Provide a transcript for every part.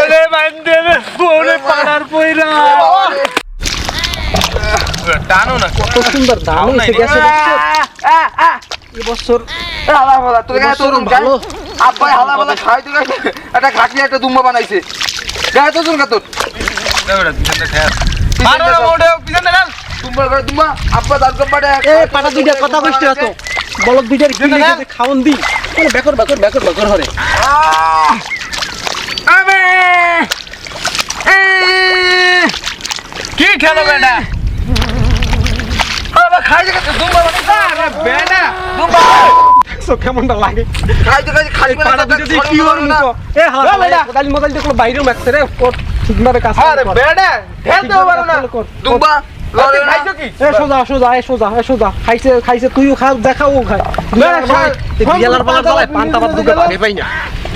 ওরে বান্দে ওরে পাড়ার পয়রা। টানো না। কত সুন্দর দাম এসে গেছে এবছর হালা ফালা তোর গায়ে তোর ভালো। আব্বাই হালা ফালা খাই তোর একটা ঘাটিয়া একটা দুম্বা বানাইছে। গায়ে তো তোর মোড়ে পিছনটা খেয়াল দুম্বার গায়ে দুম্বা আব্বা দাঁত কপাটে এ পাটা দুইটা কথা কইতে তো বলক দুইটার কি লেগেছে খাওন দি কোন বেকর বেকর বেকর বেকর হরে। আবে! কি খেলো বেটা? আরে খাই গেছে দুম্বা বানাইছে আরে বেডা দুম্বা দেখছ কেমনটা লাগে? খাই খাই পাটা দুইটা দিয়ে কি মুকো এ হালা কোদালি মোদালি দেখল বাইরেও মারছে রে কর ঠিকভাবে কাজ আরে ঢেলতে পারো না। দুম্বা লড়ে না। খাইছো কি? এ সোজা সোজা এ সোজা এ খাইছে খাইছে তুইও খা দেখাও ও খায় বিয়ালার পালার পালায় পান্তা ভাত দুটো ভাগে পাই না।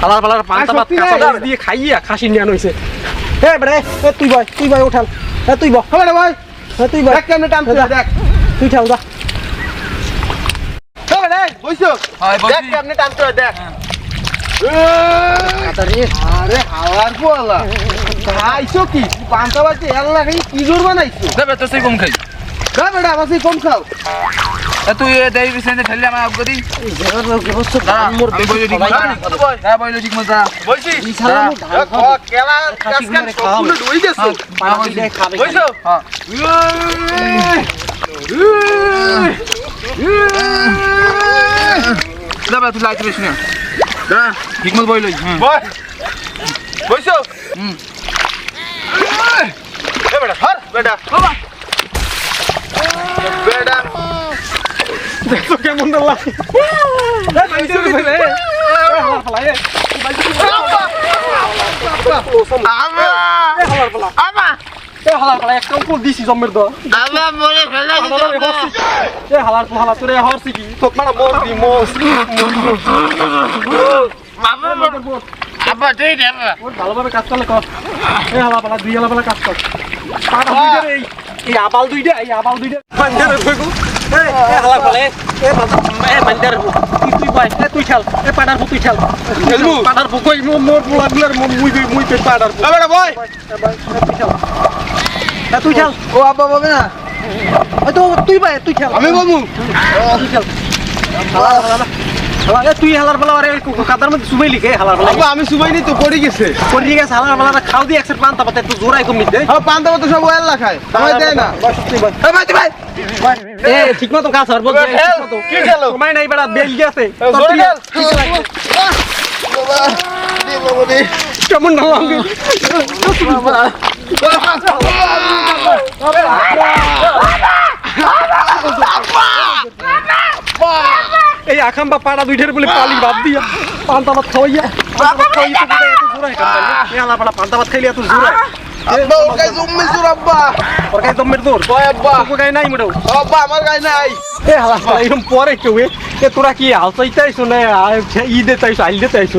পালার পালার পান্তা ভাত কাঁচা মরিচ দিয়ে খাইয়া খাসি নিয়ে হইছে এ বেড়ে এ তুই বয় তুই বয় উঠাল। তুই ভাই তুই দেখ কেমনে টানছে যা। দেখ। তুই ঠাল যা। হয় দেখ কেমনে টানছে দেখ। আরে হাওয়ার পোলা খাইছো কি? পান্তা বাজে এল্লা খাই কি জোর বানাইছো? দেবে তো সেই কম খাই। না বেটা আমাকে কম খাও। তা তুই এ দেই পিছনে ঠেললে আমার আপ করি। মোর বইলে ঠিক মজা না। বইলে ঠিক মজা ধান খাব। কেলা কাসকান। সবগুলো ডুই গেছে। বইছো? হ্যাঁ। দেবে তুই লাইট বেশি না। দা ঠিক মতো বইলই হুম। বই বইছো? হুম। কেমন দিছি জমের মরে এ হালার হালা তোরে হরছি কি তোক মারা মোর দি বাবা আব্বা ওর ভালোভাবে কাজ করলে কর। এ হালা পালা দুই হালা পালা কাজ কর। এই এই আবাল দুইটা এই আবাল দুইটা। মান্দারে কইবো এ এ হালার এ এ তুই তুই তুই খেল এ পাড়ার তুই খেল। খেলব? পাড়ার কই মোর মোর পোলাগুলার মুই মুই মুই পাড়ার এ ভাই, তুই খেল। এ তুই খেল। ও আব্বা বলবে না। তুই ভাই তুই খেল। আমি বলব তুই খেল। হালা হালা হালা তুই হালার পালা আরে কাদার মধ্যে সুবাই লিখে হালার পালা। আমি সুবাইনি তো পড়ে গেছে। করিয়ে গেছে হালার পালা খাও দিয়ে একসাথে পান্তা পাতে একটু জোরাই কম নিতে হ্যাঁ পান্তা তো সব ওয়াল্লা খায় দেয় না। এ ভাই ভাই। এ ঠিক মতো কাজ আর বলছে কি খেলো? সময় নাই বেড়া বেল গেছে। কেমন না এই আখাম বা পাড়া দুইটার বলে পালি বাদ দিয়া। পান্তা ভাত খাওয়াইয়া। পান্তা ভাত খাওয়াইয়া তো এত জোরাই কাম আলা পাড়া পান্তা ভাত খাইলে এত জোরাই আব্বা ওর জম্মি আব্বা। ওর কাছে আব্বা? গায়ে নাই মোটেও? আব্বা আমার গায়ে নাই। এ হালা হালা এরকম পরে কেউ এ? তোরা কি আলসাইতে আইসো না? ই দিতে আইসো আইল দিতে আইসো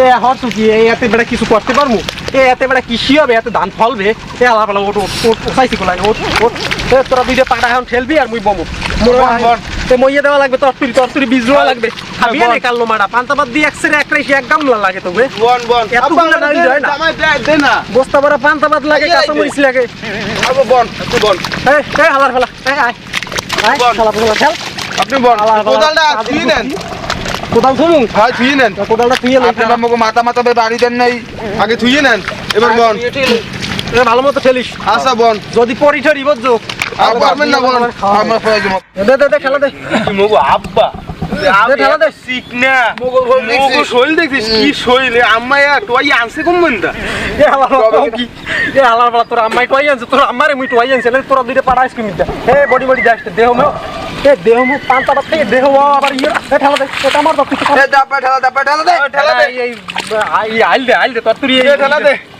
এ হরছু কি এতে বেড়া কিছু করতে পারব এ এতে বেড়া কৃষি হবে এতে ধান ফলবে। এ হালা পালা ওট ওট ওট ওসাইছি কোলাই ওট ওট এ তোরা দুইটা পাটা এখন ঠেলবি আর মুই বমু। মোর মইয়া দেওয়া লাগবে তরতুরি তরতুরি বীজ রোয়া লাগবে। খাবি না কাল্লো মারা পান্তাবাদ দিয়ে একসেরে এক রাইসি এক গামলা লাগে তো বন বন এতগুলো যায় না। দে দে না। বস্তা ভরা পান্তাবাদ লাগে কাঁচা মরিচ লাগে। বন তুই বন হালার ফেলা। আয়। আয় বন। শালা পোলা খেল। আপনি বন কোদালটা ছুঁয়ে নেন। কোদাল থমুন হ্যাঁ ছুঁয়ে নেন। কোদালটা থুয়ে লই। আপনি আমাকে মাথা মাথা বাড়ি দেন নাই। আগে ছুঁয়ে নেন। এবার বন ভালো মতো ঠেলিস আচ্ছা বন যদি পরি ঠরি বুঝছ আর পারবেন না বন আমার ফলে দে দে দে খেলা দে মগো খেলা দে ঠিক না শৈল দেখছিস কি শৈল আম্মা একটু আই আনছে কম এ হালার বাবা কি এ হালার বাবা তোর আম্মাই কই আনছে তোর আম্মারে মুই টুয়াই আনছে না তোরা দুইটা পাড়া আইসক্রিম দে এ বডি বডি যাস দেহ মে এ দেহ মু পান্তা পাত দেহ ও আবার ইয়ে ঠেলা দে এটা আমার দাপা ঠেলা ঠেলা দে ঠেলা দে এই আই আইল দে আইল দে তোর তুই ঠেলা দে।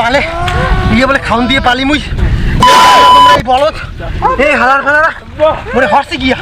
পালে ইয়ে বলে খাউন দিয়ে পালি মুই এই বলত এই হালার ফালারা। মানে হর্সে গিয়া।